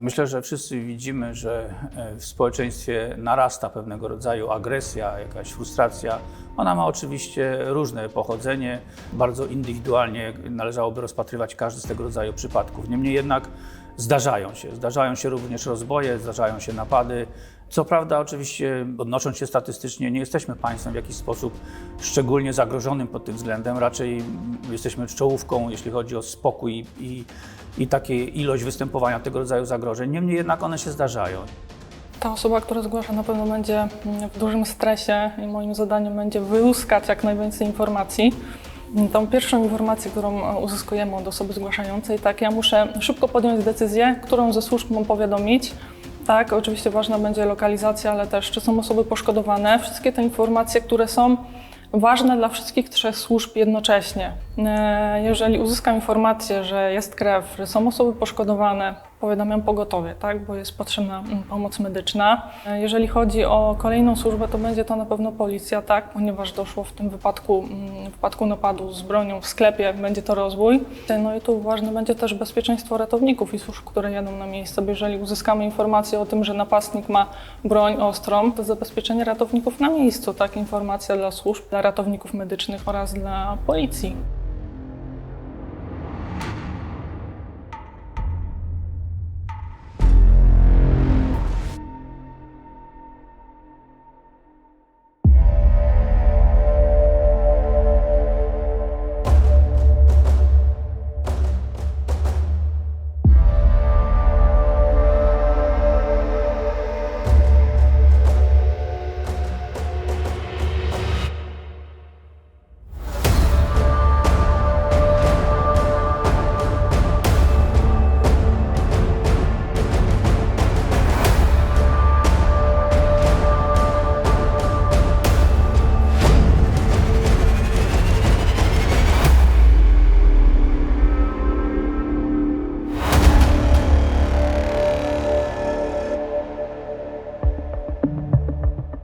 Myślę, że wszyscy widzimy, że e, w społeczeństwie narasta pewnego rodzaju agresja, jakaś frustracja. Ona ma oczywiście różne pochodzenie, bardzo indywidualnie należałoby rozpatrywać każdy z tego rodzaju przypadków. Niemniej jednak zdarzają się. Zdarzają się również rozboje, zdarzają się napady. Co prawda, oczywiście, odnosząc się statystycznie, nie jesteśmy państwem w jakiś sposób szczególnie zagrożonym pod tym względem. Raczej jesteśmy czołówką, jeśli chodzi o spokój i, i takie ilość występowania tego rodzaju zagrożeń. Niemniej jednak one się zdarzają. Ta osoba, która zgłasza, na pewno będzie w dużym stresie i moim zadaniem będzie wyłuskać jak najwięcej informacji. Tą pierwszą informację, którą e, uzyskujemy od osoby zgłaszającej, tak, ja muszę szybko podjąć decyzję, którą ze służb mam powiadomić. Tak, oczywiście ważna będzie lokalizacja, ale też czy są osoby poszkodowane. Wszystkie te informacje, które są ważne dla wszystkich trzech służb jednocześnie. E, Jeżeli uzyskam informację, że jest krew, że są osoby poszkodowane, powiadamiam pogotowie, tak, bo jest potrzebna pomoc medyczna. Jeżeli chodzi o kolejną służbę, to będzie to na pewno policja, tak, ponieważ doszło w tym wypadku, mm, w wypadku napadu z bronią w sklepie, będzie to rozwój. No i tu ważne będzie też bezpieczeństwo ratowników i służb, które jadą na miejsce, bo jeżeli uzyskamy informację o tym, że napastnik ma broń ostrą, to zabezpieczenie ratowników na miejscu, tak, informacja dla służb, dla ratowników medycznych oraz dla policji.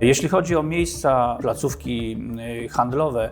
Jeśli chodzi o miejsca, placówki y, handlowe,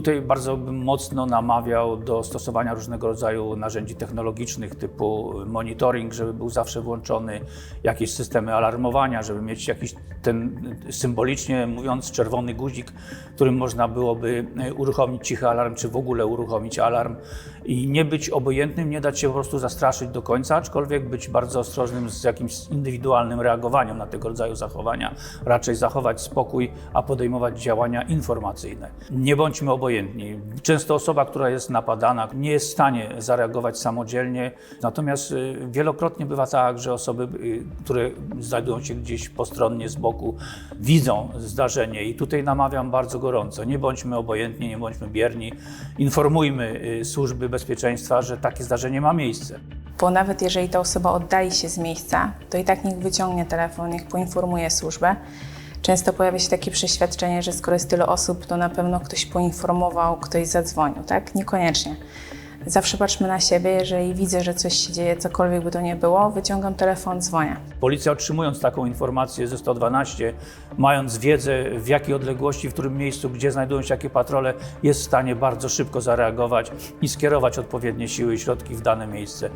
tutaj bardzo bym mocno namawiał do stosowania różnego rodzaju narzędzi technologicznych typu monitoring, żeby był zawsze włączony, jakieś systemy alarmowania, żeby mieć jakiś ten symbolicznie mówiąc czerwony guzik, którym można byłoby y, uruchomić cichy alarm, czy w ogóle uruchomić alarm i nie być obojętnym, nie dać się po prostu zastraszyć do końca, aczkolwiek być bardzo ostrożnym z jakimś indywidualnym reagowaniem na tego rodzaju zachowania. Raczej zachować spokój, a podejmować działania informacyjne. Nie bądźmy obojętni. Często osoba, która jest napadana, nie jest w stanie zareagować samodzielnie, natomiast y, wielokrotnie bywa tak, że osoby, y, które znajdują się gdzieś postronnie z boku, widzą zdarzenie i tutaj namawiam bardzo gorąco. Nie bądźmy obojętni, nie bądźmy bierni, informujmy y, służby bezpieczeństwa, że takie zdarzenie ma miejsce. Bo nawet jeżeli ta osoba oddali się z miejsca, to i tak niech wyciągnie telefon, niech poinformuje służbę. Często pojawia się takie przeświadczenie, że skoro jest tyle osób, to na pewno ktoś poinformował, ktoś zadzwonił, tak? Niekoniecznie. Zawsze patrzmy na siebie, jeżeli widzę, że coś się dzieje, cokolwiek by to nie było, wyciągam telefon, dzwonię. Policja otrzymując taką informację ze 112, mając wiedzę w jakiej odległości, w którym miejscu, gdzie znajdują się jakie patrole, jest w stanie bardzo szybko zareagować i skierować odpowiednie siły i środki w dane miejsce.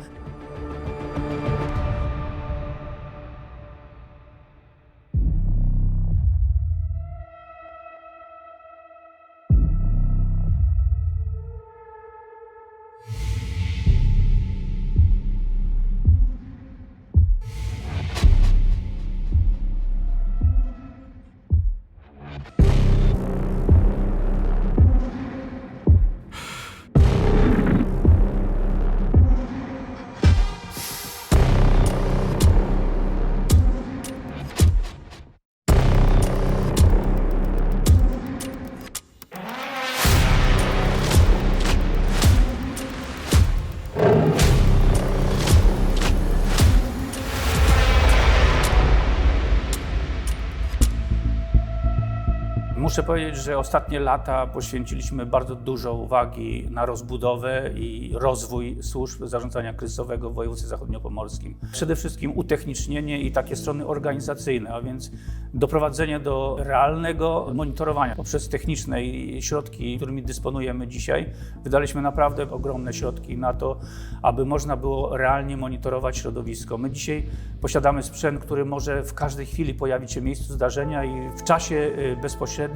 Muszę powiedzieć, że ostatnie lata poświęciliśmy bardzo dużo uwagi na rozbudowę i rozwój służb zarządzania kryzysowego w województwie zachodniopomorskim. Przede wszystkim utechnicznienie i takie strony organizacyjne, a więc doprowadzenie do realnego monitorowania poprzez techniczne środki, którymi dysponujemy dzisiaj. Wydaliśmy naprawdę ogromne środki na to, aby można było realnie monitorować środowisko. My dzisiaj posiadamy sprzęt, który może w każdej chwili pojawić się w miejscu zdarzenia i w czasie y,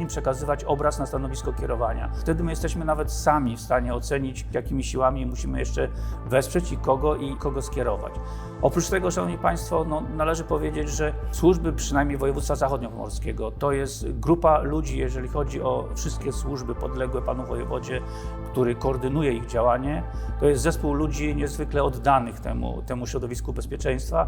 przekazywać obraz na stanowisko kierowania. Wtedy my jesteśmy nawet sami w stanie ocenić, jakimi siłami musimy jeszcze wesprzeć i kogo i kogo skierować. Oprócz tego, Szanowni Państwo, no, należy powiedzieć, że służby, przynajmniej województwa zachodniopomorskiego, to jest grupa ludzi, jeżeli chodzi o wszystkie służby podległe panu wojewodzie, który koordynuje ich działanie. To jest zespół ludzi niezwykle oddanych temu, temu środowisku bezpieczeństwa,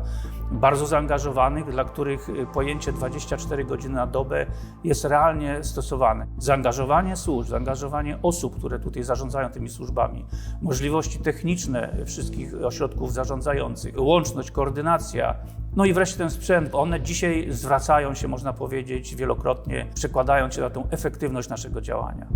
bardzo zaangażowanych, dla których pojęcie 24 godziny na dobę jest realnie stosowane. Zaangażowanie służb, zaangażowanie osób, które tutaj zarządzają tymi służbami, możliwości techniczne wszystkich ośrodków zarządzających, łączność, koordynacja, no i wreszcie ten sprzęt. One dzisiaj zwracają się, można powiedzieć, wielokrotnie, przekładając się na tą efektywność naszego działania.